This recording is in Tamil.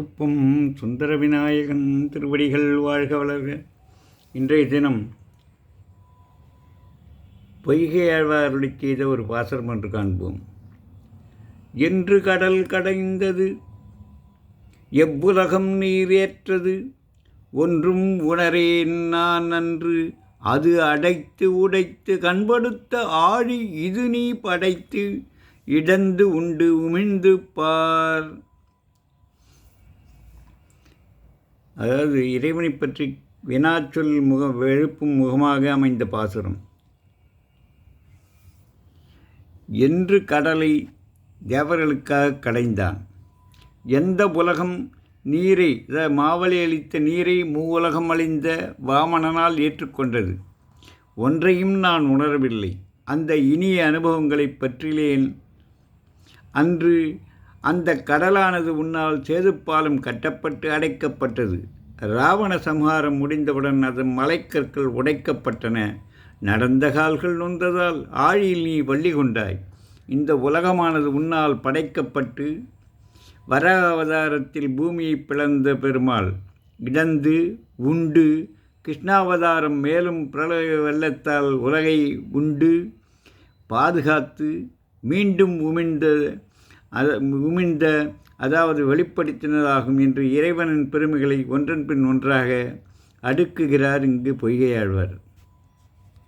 குப்பம் சுந்தர விநாயகன் திருவடிகள் வாழ்க வளர்க. இன்றைய தினம் பொய்கை ஆழ்வாருளி செய்த ஒரு பாசரம் என்று காண்போம். என்று கடல் கடைந்தது எவ்வுலகம் நீரேற்றது ஒன்றும் உணரேன் நான் அன்று. அது அடைத்து உடைத்து கண்படுத்த ஆழி இது நீ படைத்து இடந்து உண்டு உமிழ்ந்து பார். அதாவது இறைவனை பற்றி வினாச்சொல் முக எழுப்பும் முகமாக அமைந்த பாசுரம். என்று கடலை தேவர்களுக்காக கடைந்தான். எந்த உலகம் நீரை அதாவது மாவலி அளித்த நீரை மூவுலகம் அழிந்த வாமணனால் ஏற்றுக்கொண்டது? ஒன்றையும் நான் உணரவில்லை. அந்த இனிய அனுபவங்களை பற்றிலேன் அன்று அந்த கடலானது உன்னால் சேதுப்பாலம் கட்டப்பட்டு அடைக்கப்பட்டது. ராவண சம்ஹாரம் முடிந்தவுடன் அதன் மலைக்கற்கள் உடைக்கப்பட்டன. நடந்த கால்கள் நொந்ததால் ஆழியில் நீ வள்ளி கொண்டாய். இந்த உலகமானது உன்னால் படைக்கப்பட்டு வர அவதாரத்தில் பூமியை பிளந்த பெருமாள். இடந்து உண்டு கிருஷ்ணாவதாரம் மேலும் பிரளய வெள்ளத்தால் உலகை உண்டு. பாதுகாத்து மீண்டும் உமிழ்ந்த அது உமிழ்ந்த அதாவது வெளிப்படுத்தினதாகும் என்று இறைவனின் பெருமைகளை ஒன்றன் பின் ஒன்றாக அடுக்குகிறார் இங்கு பொய்கையாழ்வார்.